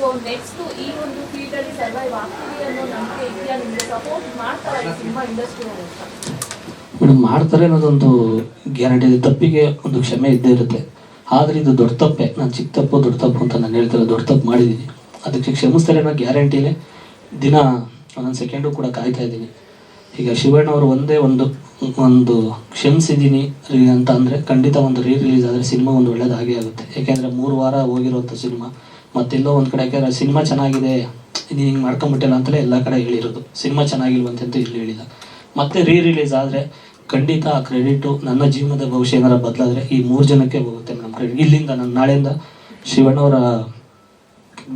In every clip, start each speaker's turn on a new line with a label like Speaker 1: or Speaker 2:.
Speaker 1: So next ಈ ಒಂದು field ಅಲ್ಲಿ ಸರ್ವೈವ್ ಆಗ್ತೀವಿ ಅನ್ನೋ ನಂಬಿಕೆ ಇದೆಯಾ ನಿಮ್ಗೆ ಸಪೋರ್ಟ್ ಮಾಡ್ತಾರೆ ಸಿನಿಮಾ ಇಂಡಸ್ಟ್ರಿ
Speaker 2: ಮೇಡಮ್, ಮಾಡ್ತಾರೆ ಅನ್ನೋದೊಂದು ಗ್ಯಾರಂಟಿ ಇದೆ. ತಪ್ಪಿಗೆ ಒಂದು ಕ್ಷಮೆ ಇದ್ದೇ ಇರುತ್ತೆ. ಆದರೆ ಇದು ದೊಡ್ಡ ತಪ್ಪೆ. ನಾನು ಚಿಕ್ಕ ತಪ್ಪು, ದೊಡ್ಡ ತಪ್ಪು ಅಂತ ನಾನು ಹೇಳ್ತಾರೆ ದೊಡ್ಡ ತಪ್ಪು ಮಾಡಿದ್ದೀನಿ. ಅದಕ್ಕೆ ಕ್ಷಮಿಸ್ತಾರೆ ಅನ್ನೋ ಗ್ಯಾರಂಟಿನೇ ದಿನ ಒಂದೊಂದು ಸೆಕೆಂಡು ಕೂಡ ಕಾಯ್ತಾ ಇದ್ದೀನಿ. ಈಗ ಶಿವಣ್ಣ ಅವರು ಒಂದೇ ಒಂದು ಒಂದು ಕ್ಷಮಿಸಿದ್ದೀನಿ ಅಂತ ಅಂದರೆ ಖಂಡಿತ ಒಂದು ರೀ ರಿಲೀಸ್ ಆದರೆ ಸಿನಿಮಾ ಒಂದು ಒಳ್ಳೇದಾಗೇ ಆಗುತ್ತೆ. ಯಾಕೆಂದರೆ ಮೂರು ವಾರ ಹೋಗಿರುವಂಥ ಸಿನಿಮಾ. ಮತ್ತೆಲ್ಲೋ ಒಂದು ಕಡೆ ಯಾಕಂದ್ರೆ ಸಿನಿಮಾ ಚೆನ್ನಾಗಿದೆ ನೀನು ಹಿಂಗೆ ಮಾಡ್ಕೊಂಬಿಟ್ಟಿಲ್ಲ ಅಂತಲೇ ಎಲ್ಲ ಕಡೆ ಹೇಳಿರೋದು. ಸಿನಿಮಾ ಚೆನ್ನಾಗಿಲ್ವಂತೆ ಇಲ್ಲಿ ಹೇಳಿಲ್ಲ. ಮತ್ತೆ ರೀ ರಿಲೀಸ್ ಆದರೆ ಖಂಡಿತ ಆ ಕ್ರೆಡಿಟು ನನ್ನ ಜೀವನದ ಭವಿಷ್ಯ ಏನಾರ ಬದಲಾದರೆ ಈ ಮೂರು ಜನಕ್ಕೆ ಹೋಗುತ್ತೆ ನಮ್ಮ ಕ್ರೆಡಿಟ್ ಇಲ್ಲಿಂದ ನಾನು ನಾಳೆಯಿಂದ ಶಿವಣ್ಣವರ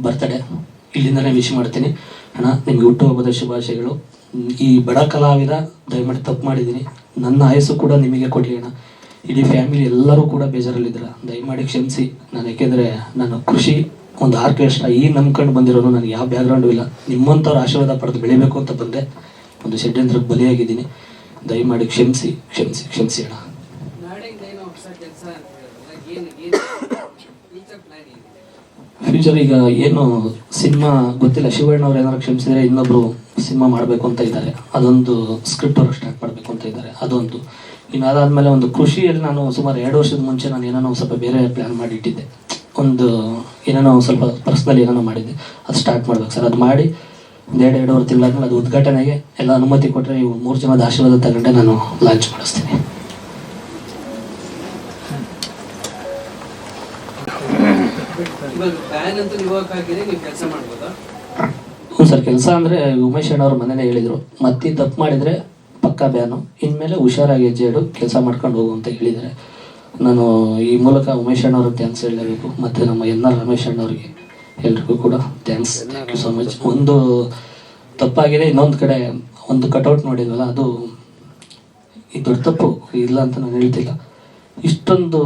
Speaker 2: ಬರ್ತಡೇ ಇಲ್ಲಿಂದನೇ ವಿಶ್ ಮಾಡ್ತೀನಿ. ಅಣ್ಣ, ನಿಮಗೆ ಹುಟ್ಟುಹಬ್ಬದ ಶುಭಾಶಯಗಳು. ಈ ಬಡ ಕಲಾವಿದ, ದಯಮಾಡಿ ತಪ್ಪು ಮಾಡಿದ್ದೀನಿ ನನ್ನ ಆಯಸ್ಸು ಕೂಡ ನಿಮಗೆ ಕೊಡಲಿ ಅಣ್ಣ. ಇಡೀ ಫ್ಯಾಮಿಲಿ ಎಲ್ಲರೂ ಕೂಡ ಬೇಜಾರಲ್ಲಿದ್ದೀರ? ದಯಮಾಡಿ ಕ್ಷಮಿಸಿ. ನಾನು ಯಾಕೆಂದರೆ ನಾನು ಕೃಷಿ ಒಂದು ಆರ್ಕೆಸ್ಟ್ರಾ ಈ ನಂಬ್ಕೊಂಡು ಬಂದಿರೋನು ನನಗೆ ಯಾವ ಬ್ಯಾಕ್ಗ್ರೌಂಡು ಇಲ್ಲ. ನಿಮ್ಮಂಥವ್ರ ಆಶೀರ್ವಾದ ಪಡೆದು ಬೆಳಿಬೇಕು ಅಂತ ಬಂದೆ. ಒಂದು ಷಡ್ಯಂತ್ರಕ್ಕೆ ಬಲಿಯಾಗಿದ್ದೀನಿ. ದಯಮಾಡಿ ಕ್ಷಮಿಸಿ ಕ್ಷಮಿಸಿ ಕ್ಷಮಿಸಿ ಅಣ್ಣ.
Speaker 3: ಫ್ಯೂಚರ್
Speaker 2: ಈಗ ಏನು ಸಿನಿಮಾ ಗೊತ್ತಿಲ್ಲ. ಶಿವಣ್ಣ ಅವ್ರು ಏನಾದ್ರು ಕ್ಷಮಿಸಿದ್ರೆ ಇನ್ನೊಬ್ರು ಸಿನಿಮಾ ಮಾಡಬೇಕು ಅಂತ ಇದ್ದಾರೆ. ಅದೊಂದು ಸ್ಕ್ರಿಪ್ಟ್ ಅವರು ಸ್ಟಾರ್ಟ್ ಮಾಡಬೇಕು ಅಂತ ಇದ್ದಾರೆ. ಅದೊಂದು. ಇನ್ನು ಅದಾದಮೇಲೆ ಒಂದು ಕೃಷಿಯಲ್ಲಿ ನಾನು ಸುಮಾರು ಎರಡು ವರ್ಷದ ಮುಂಚೆ ನಾನು ಏನೋ ಸ್ವಲ್ಪ ಬೇರೆ ಪ್ಲ್ಯಾನ್ ಮಾಡಿ ಇಟ್ಟಿದ್ದೆ. ಒಂದು ಏನೇನೋ ಒಂದು ಸ್ವಲ್ಪ ಪರ್ಸ್ನಲ್ ಏನೋ ಮಾಡಿದ್ದೆ ಅದು ಸ್ಟಾರ್ಟ್ ಮಾಡ್ಬೇಕು ಸರ್. ಅದು ಮಾಡಿ ಒಂದು ಎರಡು ಎರಡೂವರೆ ತಿಂಗಳಾದ್ಮೇಲೆ ಅದು ಉದ್ಘಾಟನೆಗೆ ಎಲ್ಲ ಅನುಮತಿ ಕೊಟ್ಟರೆ ಇವು ಮೂರು ಜನದ ಆಶೀರ್ವಾದ ತಗೊಂಡೆ ನಾನು ಲಾಂಚ್ ಮಾಡಿಸ್ತೀನಿ.
Speaker 3: ನೀವು
Speaker 2: ಹ್ಞೂ ಸರ್ ಕೆಲಸ ಅಂದರೆ ಉಮೇಶ್ ಅಣ್ಣ ಅವ್ರ ಮನೇನೆ ಹೇಳಿದರು. ಮತ್ತೆ ತಪ್ಪು ಮಾಡಿದರೆ ಪಕ್ಕಾ ಬ್ಯಾನು. ಇನ್ಮೇಲೆ ಹುಷಾರಾಗಿ ಹೆಜ್ಜೆ ಇಡು ಕೆಲಸ ಮಾಡ್ಕೊಂಡು ಹೋಗು ಅಂತ ಹೇಳಿದ್ದಾರೆ. ನಾನು ಈ ಮೂಲಕ ಉಮೇಶ್ ಅಣ್ಣ ಅವ್ರಿಗೆ ಥ್ಯಾಂಕ್ಸ್ ಹೇಳಲೇಬೇಕು ಮತ್ತು ನಮ್ಮ ಎನ್ ಆರ್ ರಮೇಶ್ ಅಣ್ಣವ್ರಿಗೆ ಎಲ್ರಿಗೂ ಕೂಡ thanks thank you so much ಒಂದು ತಪ್ಪಾಗಿದೆ ಇನ್ನೊಂದು ಕಡೆ ಒಂದು ಕಟೌಟ್ ನೋಡಿದ್ವಲ್ಲ ಅದು ಈ ದೊಡ್ಡ ತಪ್ಪು ಇಲ್ಲ ಅಂತ ನಾನು ಹೇಳ್ತಿಲ್ಲ. ಇಷ್ಟೊಂದು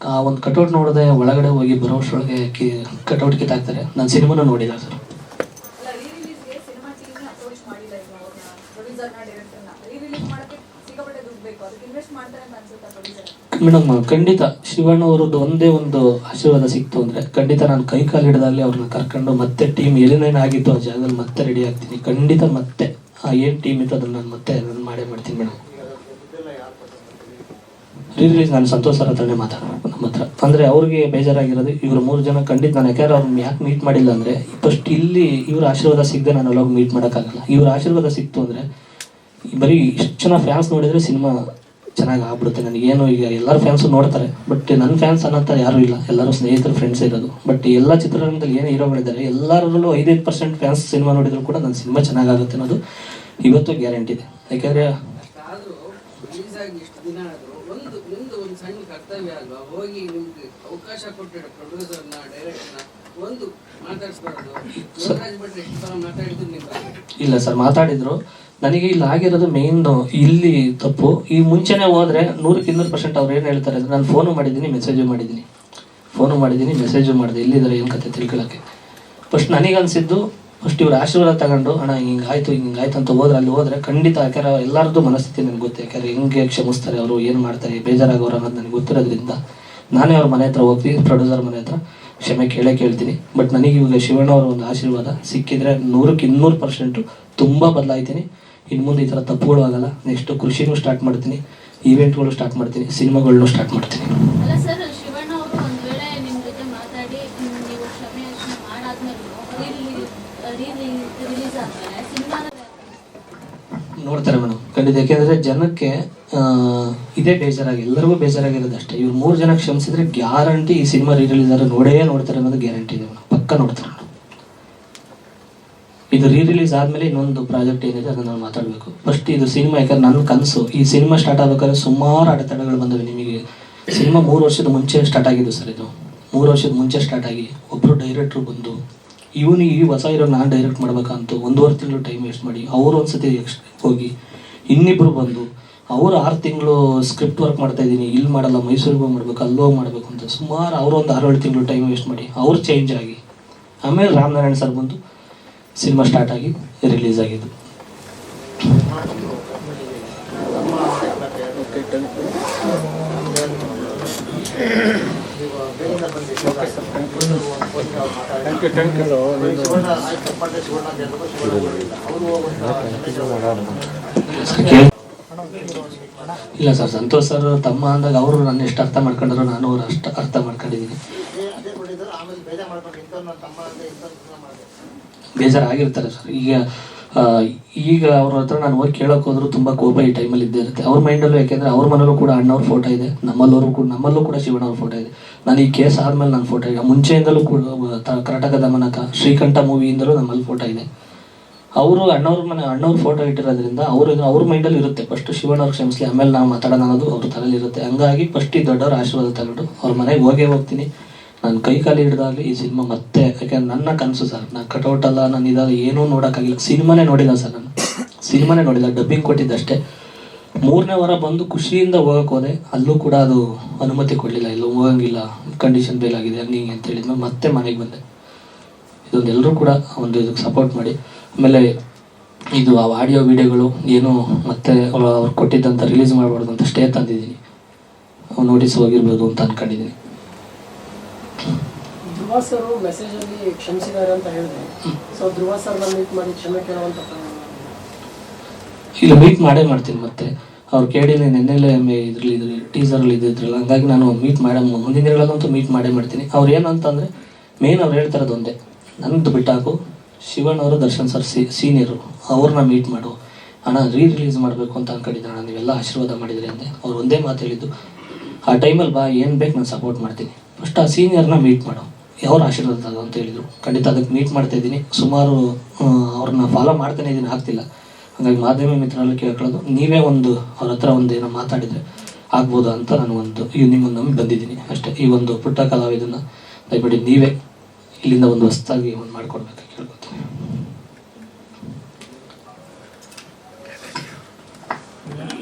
Speaker 2: ಆ ಒಂದು ಕಟೌಟ್ ನೋಡದೆ ಒಳಗಡೆ ಹೋಗಿ ಬರೋಷ್ಟೊಳಗೆ ಕಿ ಕಟೌಟ್ ಕಿತ್ತಾಕ್ತಾರೆ. ನಾನು ಸಿನಿಮಾನ ನೋಡಿಲ್ಲ ಸರ್
Speaker 1: ಅಲ್ಲ ರೀ ರಿಲೀಸ್ಗೆ ಸಿನಿಮಾ ಟೀಮ್ನ ಅಪ್ರೋಚ್ ಮಾಡಿಲ್ಲ ಈಗ ಅವ್ರನ್ನ ಪ್ರೊಡ್ಯೂಸರ್ನ ಡೈರೆಕ್ಟರ್ನ ರೀ ರಿಲೀಸ್ ಮಾಡೋಕ್ಕೆ ಸಿಕ್ಕಾಪಟ್ಟೆ ದುಡ್ಡು ಬೇಕು ಅದಕ್ಕೆ ಇನ್ವೆಸ್ಟ್ ಮಾಡ್ತಾರೆ ಅಂತ ಅನ್ಸುತ್ತಾ ಪ್ರೊಡ್ಯೂಸರ್
Speaker 2: ಮೇಡಮ್, ಖಂಡಿತ ಶಿವಣ್ಣ ಅವರದ್ದು ಒಂದೇ ಒಂದು ಆಶೀರ್ವಾದ ಸಿಕ್ತು ಅಂದರೆ ಖಂಡಿತ ನಾನು ಕೈ ಕಾಲು ಹಿಡಿದಲ್ಲಿ ಅವ್ರನ್ನ ಕರ್ಕೊಂಡು ಮತ್ತೆ ಟೀಮ್ ಏನೇನೇನು ಆಗಿತ್ತು ಆ ಜಾಗದಲ್ಲಿ ಮತ್ತೆ ರೆಡಿ ಆಗ್ತೀನಿ. ಖಂಡಿತ ಮತ್ತೆ ಆ ಏನು ಟೀಮ್ ಇತ್ತು ಅದನ್ನು ನಾನು ಮತ್ತೆ ನಾನು ಮಾಡೇ ಮಾಡ್ತೀನಿ ಮೇಡಮ್. ರಿಲೀಸ್ ನಾನು ಸಂತೋಷ್ ಸರ್ ಹತ್ರನೇ ಮಾತಾಡಬೇಕು ನಮ್ಮ ಹತ್ರ. ಅಂದರೆ ಅವ್ರಿಗೆ ಬೇಜಾರಾಗಿರೋದು, ಇವರು ಮೂರು ಜನ ಖಂಡಿತ ನಾನು ಯಾಕೆ ಅವ್ರನ್ನ ಯಾಕೆ ಮೀಟ್ ಮಾಡಿಲ್ಲ ಅಂದರೆ ಫಸ್ಟ್ ಇಲ್ಲಿ ಇವ್ರ ಆಶೀರ್ವಾದ ಸಿಗದೆ ನಾನು ಅಲ್ಲೋಗಿ ಮೀಟ್ ಮಾಡೋಕ್ಕಾಗಲ್ಲ. ಇವ್ರ ಆಶೀರ್ವಾದ ಸಿಕ್ತು ಅಂದರೆ ಬರೀ ಇಷ್ಟು ಜನ ಫ್ಯಾನ್ಸ್ ನೋಡಿದರೆ ಸಿನಿಮಾ ಚೆನ್ನಾಗಿ ಆಗ್ಬಿಡುತ್ತೆ. ನನಗೇನು ಈಗ ಎಲ್ಲರೂ ಫ್ಯಾನ್ಸು ನೋಡ್ತಾರೆ ಬಟ್ ನನ್ನ ಫ್ಯಾನ್ಸ್ ಅನ್ನೋಂಥ ಯಾರೂ ಇಲ್ಲ. ಎಲ್ಲರೂ ಸ್ನೇಹಿತರು ಫ್ರೆಂಡ್ಸ್ ಇರೋದು. ಬಟ್ ಎಲ್ಲ ಚಿತ್ರರಂಗದಲ್ಲಿ ಏನು ಹೀರೋಗಳಿದ್ದಾರೆ ಎಲ್ಲರಲ್ಲೂ ಐದೈದು ಪರ್ಸೆಂಟ್ ಫ್ಯಾನ್ಸ್ ಸಿನಿಮಾ ನೋಡಿದ್ರು ಕೂಡ ನನ್ನ ಸಿನಿಮಾ ಚೆನ್ನಾಗಾಗುತ್ತೆ ಅನ್ನೋದು ಇವತ್ತು ಗ್ಯಾರಂಟಿ ಇದೆ. ಯಾಕೆಂದರೆ
Speaker 3: ಅಷ್ಟಾದ್ರೂ ರಿಲೀಸ್ ಆಗಿ ಇಷ್ಟು ದಿನ ಆದ್ರೂ ಒಂದು ನಿಮ್ದು ಒಂದು ಸಣ್ಣ ಕರ್ತವ್ಯ ಅಲ್ವಾ? ಹೋಗಿ ನಿಮ್ಗೆ ಅವಕಾಶ ಕೊಟ್ಟಿರೋ ಪ್ರೊಡ್ಯೂಸರ್ನ ಡೈರೆಕ್ಟರ್ನ ಒಂದು ಮಾತಾಡ್ಸ್ಬಾರ್ದು ಯುವರಾಜ್ ಭಟ್ ಎಷ್ಟು ಸಲ ಮಾತಾಡಿದ್ರು ನಿಮ್ಮ
Speaker 2: ಇಲ್ಲ ಸರ್, ಮಾತಾಡಿದ್ರು. ನನಗೆ ಇಲ್ಲಿ ಆಗಿರೋದು ಮೇನ್ ಇಲ್ಲಿ ತಪ್ಪು. ಈ ಮುಂಚೆನೆ ಹೋದ್ರೆ ನೂರಕ್ಕೆ ಇನ್ನೂರು ಪರ್ಸೆಂಟ್ ಅವ್ರು ಏನು ಹೇಳ್ತಾರೆ ನಾನು ಫೋನು ಮಾಡಿದ್ದೀನಿ ಮೆಸೇಜು ಮಾಡಿದ್ದೀನಿ. ಫೋನು ಮಾಡಿದ್ದೀನಿ ಮೆಸೇಜು ಮಾಡಿದೆ. ಎಲ್ಲಿದ್ದಾರೆ, ಏನು ಕತೆ ತಿಳ್ಕೊಳ್ಳೋಕ್ಕೆ ಫಸ್ಟ್ ನನಗೆ ಅನಿಸಿದ್ದು ಫಸ್ಟ್ ಇವ್ರ ಆಶೀರ್ವಾದ ತಗೊಂಡು, ಅಣ್ಣ, ಹಿಂಗಾಯ್ತು ಹಿಂಗಾಯ್ತು ಅಂತ ಹೋದ್ರೆ, ಅಲ್ಲಿ ಹೋದ್ರೆ ಖಂಡಿತ ಯಾಕಂದ್ರೆ ಎಲ್ಲರದ್ದು ಮನಸ್ಥಿತಿ ನನಗೆ ಗೊತ್ತು. ಯಾಕಂದ್ರೆ ಹೆಂಗೆ ಕ್ಷಮಿಸ್ತಾರೆ, ಅವರು ಏನು ಮಾಡ್ತಾರೆ, ಬೇಜಾರಾಗೋರು ಅನ್ನೋದು ನನಗೆ ಗೊತ್ತಿರೋದ್ರಿಂದ ನಾನೇ ಅವ್ರ ಮನೆ ಹತ್ರ ಹೋಗ್ತೀನಿ, ಪ್ರೊಡ್ಯೂಸರ್ ಮನೆ ಹತ್ರ. ಕ್ಷಮೆ ಕೇಳೇ ಕೇಳ್ತೀನಿ. ಬಟ್ ನನಗೆ ಇವಾಗ ಶಿವಣ್ಣ ಅವರ ಒಂದು ಆಶೀರ್ವಾದ ಸಿಕ್ಕಿದ್ರೆ ನೂರಕ್ಕೆ ಇನ್ನೂರು ಪರ್ಸೆಂಟು ತುಂಬ ಬದಲಾಯ್ತೀನಿ. ಇನ್ನು ಮುಂದೆ ಈ ಥರ ತಪ್ಪುಗಳು ಆಗಲ್ಲ. ನೆಕ್ಸ್ಟು ಕೃಷಿನೂ ಸ್ಟಾರ್ಟ್ ಮಾಡ್ತೀನಿ, ಈವೆಂಟ್ಗಳು ಸ್ಟಾರ್ಟ್ ಮಾಡ್ತೀನಿ ಸಿನಿಮಾಗಳನ್ನೂ ಸ್ಟಾರ್ಟ್ ಮಾಡ್ತೀನಿ. ನೋಡ್ತಾರೆ ಮೇಡಮ್ ಖಂಡಿತ. ಯಾಕೆಂದ್ರೆ ಜನಕ್ಕೆ ಇದೇ ಬೇಜಾರಾಗಿ, ಎಲ್ಲರಿಗೂ ಬೇಜಾರಾಗಿರೋದು ಅಷ್ಟೇ. ಇವ್ರು ಮೂರು ಜನ ಕ್ಷಮಿಸಿದ್ರೆ ಗ್ಯಾರಂಟಿ ಈ ಸಿನಿಮಾ ರೀ ರಿಲೀಸ್ ಆದ್ರೆ ನೋಡೇ ನೋಡ್ತಾರೆ ಅನ್ನೋದು ಗ್ಯಾರಂಟಿ ಇದೆ ಮೇಡಮ್ ಪಕ್ಕ ನೋಡ್ತಾರೆ ಇದು ರೀ ರಿಲೀಸ್ ಆದಮೇಲೆ ಇನ್ನೊಂದು ಪ್ರಾಜೆಕ್ಟ್ ಏನಿದೆ ಅದನ್ನ ನಾವು ಮಾತಾಡಬೇಕು. ಫಸ್ಟ್ ಇದು ಸಿನಿಮಾ, ಯಾಕಂದ್ರೆ ನನ್ನ ಕನಸು. ಈ ಸಿನಿಮಾ ಸ್ಟಾರ್ಟ್ ಆಗ್ಬೇಕಾದ್ರೆ ಸುಮಾರು ಅಡೆತಡೆಗಳು ಬಂದವೆ ನಿಮಗೆ. ಸಿನಿಮಾ ಮೂರು ವರ್ಷದ ಮುಂಚೆ ಸ್ಟಾರ್ಟ್ ಆಗಿದ್ದು ಸರ್ ಇದು. ಮೂರು ವರ್ಷದ ಮುಂಚೆ ಸ್ಟಾರ್ಟ್ ಆಗಿ ಒಬ್ಬರು ಡೈರೆಕ್ಟ್ರು ಬಂದು ಇವನು ಈ ಹೊಸ ಇರೋ ನಾನು ಡೈರೆಕ್ಟ್ ಮಾಡ್ಬೇಕಂತ ಒಂದೂವರೆ ತಿಂಗಳು ಟೈಮ್ ವೇಸ್ಟ್ ಮಾಡಿ ಅವ್ರು ಒಂದ್ಸತಿ ಎಕ್ಸ್ ಹೋಗಿ ಇನ್ನಿಬ್ರು ಬಂದು ಅವರು ಆರು ತಿಂಗಳು ಸ್ಕ್ರಿಪ್ಟ್ ವರ್ಕ್ ಮಾಡ್ತಾ ಇದ್ದೀನಿ ಇಲ್ಲಿ ಮಾಡಲ್ಲ, ಮೈಸೂರಿಗೆ ಹೋಗಿ ಮಾಡ್ಬೇಕು, ಅಲ್ಲಿ ಹೋಗಿ ಮಾಡಬೇಕು ಅಂತ ಸುಮಾರು ಅವರು ಒಂದು ಆರು ಏಳು ತಿಂಗಳು ಟೈಮ್ ವೇಸ್ಟ್ ಮಾಡಿ ಅವ್ರು ಚೇಂಜ್ ಆಗಿ. ಆಮೇಲೆ ರಾಮನಾರಾಯಣ ಸರ್ ಬಂದು ಸಿನಿಮಾ ಸ್ಟಾರ್ಟ್ ಆಗಿ ರಿಲೀಸ್ ಆಗಿದ್ದು. ಇಲ್ಲ ಸರ್, ಸಂತೋಷ್ ಸರ್ ತಮ್ಮ ಅಂದಾಗ ಅವರು ನನ್ನ ಎಷ್ಟು ಅರ್ಥ ಮಾಡ್ಕೊಂಡ್ರು, ನಾನು ಅವ್ರು ಅಷ್ಟು ಅರ್ಥ ಮಾಡ್ಕೊಂಡಿದ್ದೀನಿ ಬೇಜಾರಾಗಿರ್ತಾರೆ ಸರ್. ಈಗ ಈಗ ಅವ್ರ ಹತ್ರ ನಾನು ಹೋಗಿ ಕೇಳೋಕೆ ಹೋದ್ರು ತುಂಬ ಕೋಪ ಈ ಟೈಮಲ್ಲಿ ಇದ್ದೇ ಇರುತ್ತೆ. ಅವ್ರ ಮೈಂಡಲ್ಲೂ ಯಾಕೆಂದರೆ ಅವ್ರ ಮನೇಲೂ ಕೂಡ ಅಣ್ಣವ್ರ ಫೋಟೋ ಇದೆ ನಮ್ಮಲ್ಲೂ ಕೂಡ ನಮ್ಮಲ್ಲೂ ಕೂಡ ಶಿವಣ್ಣವ್ರ ಫೋಟೋ ಇದೆ. ನಾನು ಈ ಕೇಸ್ ಆದಮೇಲೆ ನನ್ನ ಫೋಟೋ ಈಗ ಮುಂಚೆಯಿಂದಲೂ ಕೂಡ ಕರ್ನಾಟಕ ದಮನಕ ಶ್ರೀಕಂಠ ಮೂವಿಯಿಂದಲೂ ನಮ್ಮಲ್ಲಿ ಫೋಟೋ ಇದೆ. ಅವರು ಅಣ್ಣವ್ರ ಮನೆ, ಅಣ್ಣವ್ರ ಫೋಟೋ ಇಟ್ಟಿರೋದ್ರಿಂದ ಅವರು ಅವ್ರ ಮೈಂಡಲ್ಲಿ ಇರುತ್ತೆ. ಫಸ್ಟ್ ಶಿವಣ್ಣವ್ರ ಕ್ಷಮಿಸಲಿ, ಆಮೇಲೆ ನಾವು ಮಾತಾಡೋಣ ಅನ್ನೋದು ಅವ್ರ ತಲೆಯಲ್ಲಿ ಇರುತ್ತೆ. ಹಂಗಾಗಿ ಫಸ್ಟ್ ಈ ದೊಡ್ಡವ್ರ ಆಶೀರ್ವಾದ ತಗೊಂಡು ಅವ್ರ ಮನೆಗೆ ಹೋಗೇ ಹೋಗ್ತೀನಿ. ನಾನು ಕೈ ಕಾಲು ಹಿಡ್ದಾಗಲಿ ಈ ಸಿನಿಮಾ ಮತ್ತೆ ಯಾಕೆಂದ್ರೆ ನನ್ನ ಕನಸು ಸರ್. ನಾನು ಕಟೌಟ್ ಅಲ್ಲ, ನಾನು ಇದಾಗ ಏನೂ ನೋಡೋಕ್ಕಾಗಿಲ್ಲ. ಸಿನಿಮಾನೇ ನೋಡಿಲ್ಲ ಸರ್ ನಾನು. ಸಿನಿಮಾನೇ ನೋಡಿಲ್ಲ ಡಬ್ಬಿಂಗ್ ಕೊಟ್ಟಿದ್ದಷ್ಟೇ. ಮೂರನೇ ವಾರ ಬಂದು ಖುಷಿಯಿಂದ ಹೋಗಕ್ಕೆ ಹೋದೆ. ಅಲ್ಲೂ ಕೂಡ ಅದು ಅನುಮತಿ ಕೊಡಲಿಲ್ಲ. ಇಲ್ಲೂ ಹೋಗಂಗಿಲ್ಲ. ಕಂಡೀಷನ್ ಬೇಲಾಗಿದೆ ಹಂಗೆ ಹಿಂಗೆ ಅಂತ ಹೇಳಿದ್ಮೇಲೆ ಮತ್ತೆ ಮನೆಗೆ ಬಂದೆ. ಇದೊಂದು ಎಲ್ಲರೂ ಕೂಡ ಒಂದು ಇದಕ್ಕೆ ಸಪೋರ್ಟ್ ಮಾಡಿ. ಆಮೇಲೆ ಇದು ಆ ಆಡಿಯೋ ವಿಡಿಯೋಗಳು ಏನು ಮತ್ತೆ ಅವ್ರು ಕೊಟ್ಟಿದ್ದಂಥ ರಿಲೀಸ್ ಮಾಡಬಾರ್ದು ಅಂತ ಸ್ಟೇ ತಂದಿದ್ದೀನಿ. ನೋಟಿಸ್ ಹೋಗಿರ್ಬೋದು ಅಂತ ಅಂದ್ಕೊಂಡಿದ್ದೀನಿ
Speaker 4: ಧ್ರುವ ಸರ್ ಮೆಸೇಜಲ್ಲಿ ಕ್ಷಮಿಸಿದ್ದಾರೆ ಅಂತ ಹೇಳಿದೆ ಸೊ ಧ್ರುವ ಸರ್ ಮೀಟ್ ಮಾಡಿ ಕ್ಷಮೆ ಮಾಡಿದೆ.
Speaker 2: ಇಲ್ಲ ಮೀಟ್ ಮಾಡೇ ಮಾಡ್ತೀನಿ ಮತ್ತೆ. ಅವ್ರು ಕೇಳಿಲ್ಲ ನಿನ್ನೆ ಇದ್ರಲ್ಲಿ ಇದ್ರಲ್ಲಿ ಟೀಸರಲ್ಲಿ ಇದ್ದಿದ್ರಲ್ಲ, ಹಂಗಾಗಿ ನಾನು ಮೀಟ್ ಮಾಡೋ ಮುಂದಿನ ದಿನಗಳಲ್ಲಂತೂ ಮೀಟ್ ಮಾಡೇ ಮಾಡ್ತೀನಿ. ಅವ್ರು ಏನಂತಂದರೆ ಮೇನ್ ಅವ್ರು ಹೇಳ್ತಾ ನನ್ನದು ಬಿಟ್ಟಾಕು, ಶಿವಣ್ಣ ಅವರು, ದರ್ಶನ್ ಸರ್, ಸಿ ಸೀನಿಯರು ಅವ್ರನ್ನ ಮೀಟ್ ಮಾಡು. ಅಣ್ಣ ರೀ ರಿಲೀಸ್ ಮಾಡಬೇಕು ಅಂತ ಅಂದ್ಕೊಂಡಿದ್ದೆ ಅಣ್ಣ ನೀವೆಲ್ಲ ಆಶೀರ್ವಾದ ಮಾಡಿದ್ರಿ ಅಂದೆ. ಅವ್ರು ಒಂದೇ ಮಾತು ಹೇಳಿದ್ದು, ಆ ಟೈಮಲ್ಲಿ ಬಾ, ಏನು ಬೇಕು ನಾನು ಸಪೋರ್ಟ್ ಮಾಡ್ತೀನಿ. ಫಸ್ಟ್ ಆ ಸೀನಿಯರ್ನ ಮೀಟ್ ಮಾಡು. ಅವ್ರ ಆಶೀರ್ವಾದ ಅಂತ ಹೇಳಿದರು. ಖಂಡಿತ ಅದಕ್ಕೆ ಮೀಟ್ ಮಾಡ್ತಾ ಇದ್ದೀನಿ. ಸುಮಾರು ಅವ್ರನ್ನ ಫಾಲೋ ಮಾಡ್ತಾನೆ ಇದ್ದೀನಿ, ಆಗ್ತಿಲ್ಲ. ಹಾಗಾಗಿ ಮಾಧ್ಯಮ ಮಿತ್ರರಲ್ಲಿ ಕೇಳ್ಕೊಳ್ಳೋದು, ನೀವೇ ಒಂದು ಅವ್ರ ಹತ್ರ ಒಂದು ಏನೋ ಮಾತಾಡಿದರೆ ಆಗ್ಬೋದು ಅಂತ ನಾನು ಒಂದು ಈ ನಿಮ್ಮನ್ನು ಬಂದಿದ್ದೀನಿ ಅಷ್ಟೇ ಈ ಒಂದು ಪುಟ್ಟ ಕಲಾವಿದನ್ನ ದಯಮಾಡಿ ನೀವೇ ಇಲ್ಲಿಂದ ಒಂದು ಹೊಸ್ತಾಗಿ ಒಂದು ಮಾಡ್ಕೊಡ್ಬೇಕು ಕೇಳ್ಕೊತೀನಿ Yeah.